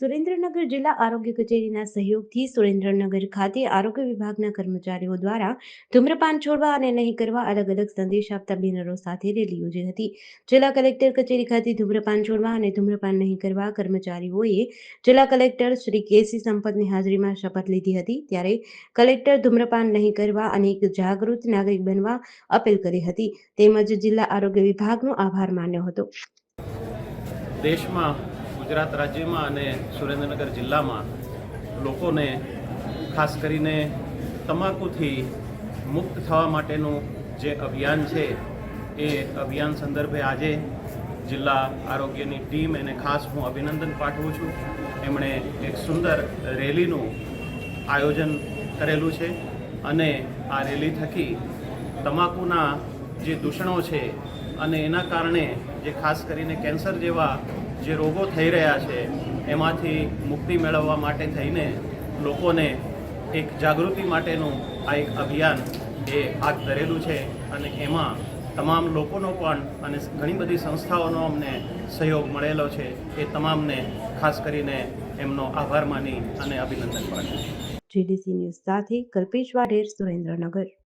સુરેન્દ્રનગર જિલ્લા આરોગ્ય કચેરીના સહયોગથી સુરેન્દ્રનગર ખાતે આરોગ્ય વિભાગના કર્મચારીઓ દ્વારા ધૂમ્રપાન છોડવા અને નહીં કરવા અલગ અલગ સંદેશ આપતા બેનરો સાથે રેલી યોજી હતી. જિલ્લા કલેક્ટર કચેરી ખાતે ધૂમ્રપાન છોડવા અને ધૂમ્રપાન નહીં કરવા કર્મચારીઓએ જિલ્લા કલેક્ટર શ્રી કેસી સંપતની હાજરીમાં શપથ લીધી હતી. ત્યારે કલેક્ટર ધૂમ્રપાન નહીં કરવા અને એક જાગૃત નાગરિક બનવા અપીલ કરી હતી. તેમજ જિલ્લા આરોગ્ય વિભાગનો આભાર માન્યો હતો. દેશમાં ગુજરાત રાજ્યમાં અને સુરેન્દ્રનગર જિલ્લામાં લોકોને, ખાસ કરીને તમાકુથી મુક્ત થવા માટેનું જે અભિયાન છે, એ અભિયાન સંદર્ભે આજે જિલ્લા આરોગ્યની ટીમ એને ખાસ હું અભિનંદન પાઠવું છું. એમણે એક સુંદર રેલીનું આયોજન કરેલું છે અને આ રેલી થકી તમાકુના જે દૂષણો છે અને એના કારણે જે ખાસ કરીને કેન્સર જેવા જે રોગો થઈ રહ્યા છે, એમાંથી મુક્તિ મેળવવા માટે થઈને લોકોને એક જાગૃતિ માટેનું આ એક અભિયાન એ હાથ ધરેલું છે અને એમાં તમામ લોકોનો પણ અને ઘણી બધી સંસ્થાઓનો અમને સહયોગ મળેલો છે, એ તમામને ખાસ કરીને એમનો આભાર માની અને અભિનંદન પાઠવું જીડીસી ન્યૂઝ સાથે કલ્પેશ વાઢેર સુરેન્દ્રનગર.